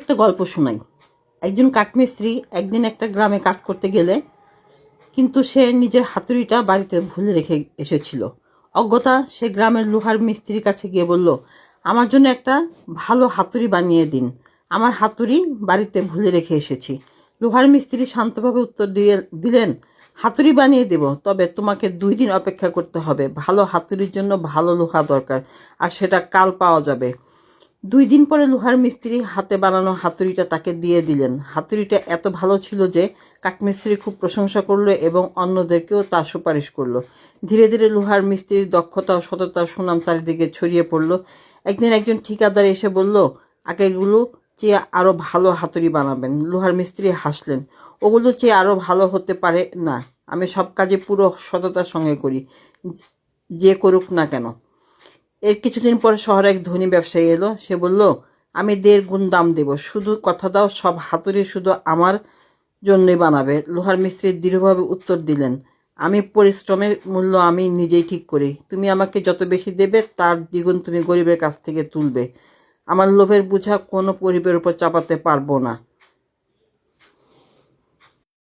একটা গল্প শোনাই। একজন কাঠমিস্ত্রি একদিন একটা গ্রামে কাজ করতে গেলে কিন্তু সে নিজের হাতুড়িটা বাড়িতে ভুলে রেখে এসেছিল। অজ্ঞতা সে গ্রামের লোহার মিস্ত্রির কাছে গিয়ে বলল, আমার জন্য একটা ভালো হাতুড়ি বানিয়ে দিন। আমার হাতুড়ি বাড়িতে ভুলে রেখে এসেছি লোহার মিস্ত্রি শান্তভাবে উত্তর দিয়ে দিলেন, হাতুড়ি বানিয়ে দেব, তবে তোমাকে দুই দিন অপেক্ষা করতে হবে। ভালো হাতুড়ির জন্য ভালো লোহা দরকার, আর সেটা কাল পাওয়া যাবে। দুই দিন পরে লোহার মিস্ত্রি হাতে বানানো হাতুড়িটা তাকে দিয়ে দিলেন। হাতুড়িটা এত ভালো ছিল যে কাঠমিস্ত্রি খুব প্রশংসা করল এবং অন্যদেরকেও তা সুপারিশ করল। ধীরে ধীরে লোহার মিস্ত্রির দক্ষতা সততা সুনাম চারিদিকে ছড়িয়ে পড়ল। একদিন একজন ঠিকাদার এসে বলল, আগেরগুলো চেয়ে আরও ভালো হাতুড়ি বানাবেন। লোহার মিস্ত্রি হাসলেন, ওগুলো চেয়ে আরও ভালো হতে পারে না। আমি সব কাজে পুরো সততার সঙ্গে করি। যে করুক না কেন। এর কিছুদিন পর শহরে এক ধনী ব্যবসায়ী এলো। সে বলল, আমি দেড় গুণ দাম দেব। শুধু কথা দাও, সব হাতুড়ি শুধু আমার জন্যই বানাবে। লোহার মিস্ত্রি দৃঢ়ভাবে উত্তর দিলেন, আমি পরিশ্রমের মূল্য আমি নিজেই ঠিক করি। তুমি আমাকে যত বেশি দেবে, তার দ্বিগুণ তুমি গরিবের কাছ থেকে তুলবে। আমার লোভের বোঝা কোনো পরিবারের উপর চাপাতে পারব না।